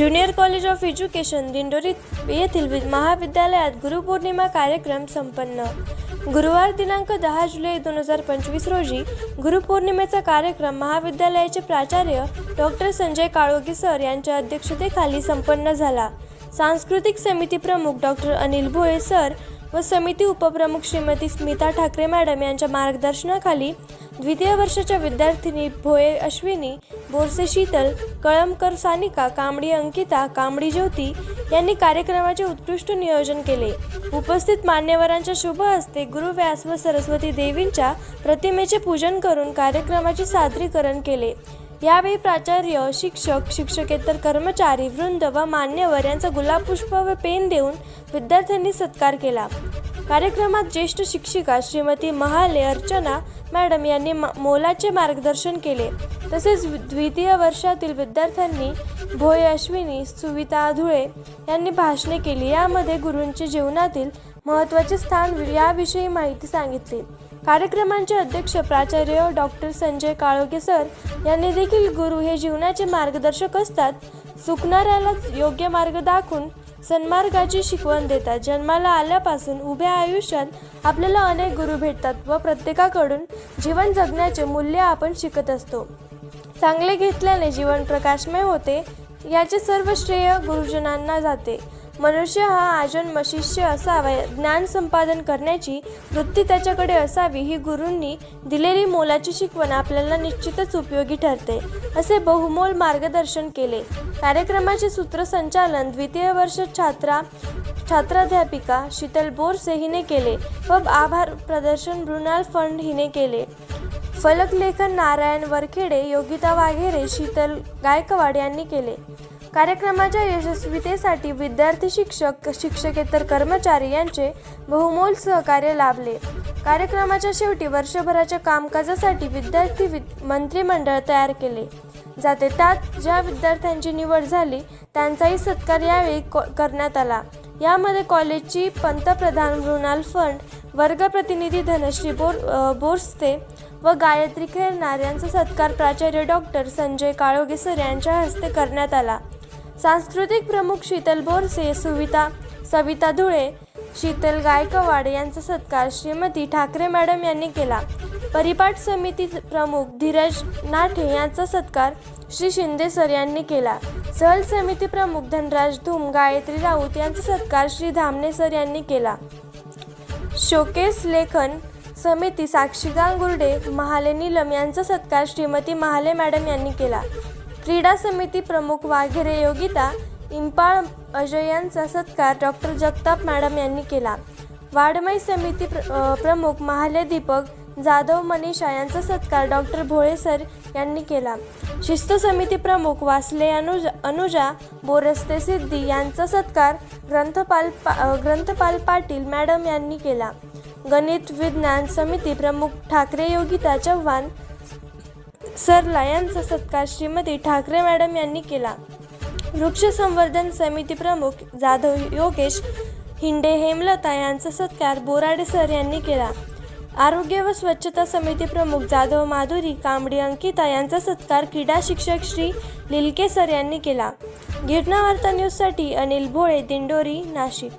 Junior college of education Dindori येथील वि- महाविद्यालयात गुरुपौर्णिमा कार्यक्रम संपन्न. गुरुवार दिनांक दहा जुलै दोन हजार पंचवीस रोजी गुरुपौर्णिमेचा कार्यक्रम महाविद्यालयाचे प्राचार्य डॉक्टर संजय काळोगी सर यांच्या अध्यक्षतेखाली संपन्न झाला. सांस्कृतिक समिती प्रमुख डॉक्टर अनिल भोये सर व समिती उपप्रमुख श्रीमती स्मिता ठाकरे मॅडम यांच्या मार्गदर्शनाखाली द्वितीय वर्षाच्या विद्यार्थिनी भोये अश्विनी बोरसे शीतल कळमकर सानिका कांबडी अंकिता कांबडी ज्योती यांनी कार्यक्रमाचे उत्कृष्ट नियोजन केले. उपस्थित मान्यवरांच्या शुभ हस्ते गुरुव्यास व सरस्वती देवींच्या प्रतिमेचे पूजन करून कार्यक्रमाचे सादरीकरण केले. यावेळी प्राचार्य शिक्षक शिक्षकेतर कर्मचारी वृंद व मान्यवर यांचा गुलाब पुष्प व पेन देऊन विद्यार्थ्यांनी सत्कार केला. कार्यक्रमात ज्येष्ठ शिक्षिका श्रीमती महाले अर्चना मॅडम यांनी म- मोलाचे मार्गदर्शन केले. तसेच द्वितीय वर्षातील विद्यार्थ्यांनी भोय अश्विनी सुविता धुळे यांनी भाषणे केली. यामध्ये गुरूंचे जीवनातील महत्त्वाचे स्थान याविषयी माहिती सांगितली. कार्यक्रमांचे अध्यक्ष प्राचार्य डॉक्टर संजय काळोगे सर यांनी देखील गुरु हे जीवनाचे मार्गदर्शक असतात. चुकणाऱ्याला योग्य मार्ग दाखवून सन्मार्गाची शिकवण देतात. जन्माला आल्यापासून उभ्या आयुष्यात आपल्याला अनेक गुरु भेटतात व प्रत्येकाकडून जीवन जगण्याचे मूल्य आपण शिकत असतो. चांगले घेतल्याने जीवन प्रकाशमय होते याचे सर्व श्रेय गुरुजनांना जाते. मनुष्य हा आजन्म शिष्य असावा. ज्ञान संपादन करण्याची वृत्ती त्याच्याकडे असावी ही गुरूंनी दिलेली मोलाची शिकवण आपल्याला निश्चितच उपयोगी ठरते असे बहुमोल मार्गदर्शन केले. कार्यक्रमाचे सूत्रसंचालन द्वितीय वर्ष छात्रा छात्राध्यापिका शीतल बोरसे हिने केले व आभार प्रदर्शन मृणाल फंड हिने केले. फलकलेखन नारायण वरखेडे योगिता वाघेरे शीतल गायकवाड यांनी केले. कार्यक्रमाच्या यशस्वीतेसाठी विद्यार्थी शिक्षक शिक्षकेतर कर्मचारी यांचे बहुमोल सहकार्य लाभले. कार्यक्रमाच्या शेवटी वर्षभराच्या कामकाजासाठी विद्यार्थी वि- मंत्रिमंडळ तयार केले. जाते त्यात ज्या विद्यार्थ्यांची निवड झाली त्यांचाही सत्कार यावेळी करण्यात आला. यामध्ये कॉलेजची पंतप्रधान मृणाल फंड वर्ग प्रतिनिधी धनश्री बोर बोर्स्ते व गायत्री खेरनार यांचा सत्कार प्राचार्य डॉक्टर संजय काळोगे सर यांच्या हस्ते करण्यात आला. सांस्कृतिक प्रमुख शीतल बोरसे सुविता सविता धुळे शीतल गायकवाड यांचा सत्कार श्रीमती ठाकरे मॅडम यांनी केला. परिपाठ समिती प्रमुख धीरज नाठे यांचा सत्कार श्री शिंदे सर यांनी केला. सहल समिती प्रमुख धनराज धूम गायत्री राऊत यांचा सत्कार श्री धामणे सर यांनी केला. शोकेस लेखन समिती साक्षी गांगुर्डे महाले नीलम यांचा सत्कार श्रीमती महाले मॅडम यांनी केला. क्रीडा समिती प्रमुख वाघेरे योगिता इंपाळ अजय यांचा सत्कार डॉक्टर जगताप मॅडम यांनी केला. वाडमय समिती प्र प्रमुख महाले दीपक जाधव मनीषा यांचा सत्कार डॉक्टर भोळे सर यांनी केला. शिस्त समिती प्रमुख वासले अनुजा अनुजा बोरस्ते सिद्धी यांचा सत्कार ग्रंथपाल पा ग्रंथपाल पाटील मॅडम यांनी केला. गणित विज्ञान समिती प्रमुख ठाकरे योगिता चव्हाण सरला यांचा सत्कार श्रीमती ठाकरे मॅडम यांनी केला. वृक्ष संवर्धन समिती प्रमुख जाधव योगेश हिंडे हेमलता यांचा सत्कार बोराडे सर यांनी केला. आरोग्य व स्वच्छता समिती प्रमुख जाधव माधुरी कांबडी अंकिता यांचा सत्कार क्रीडा शिक्षक श्री लिलके सर यांनी केला. गिरणा वार्ता न्यूजसाठी अनिल भोळे दिंडोरी नाशिक.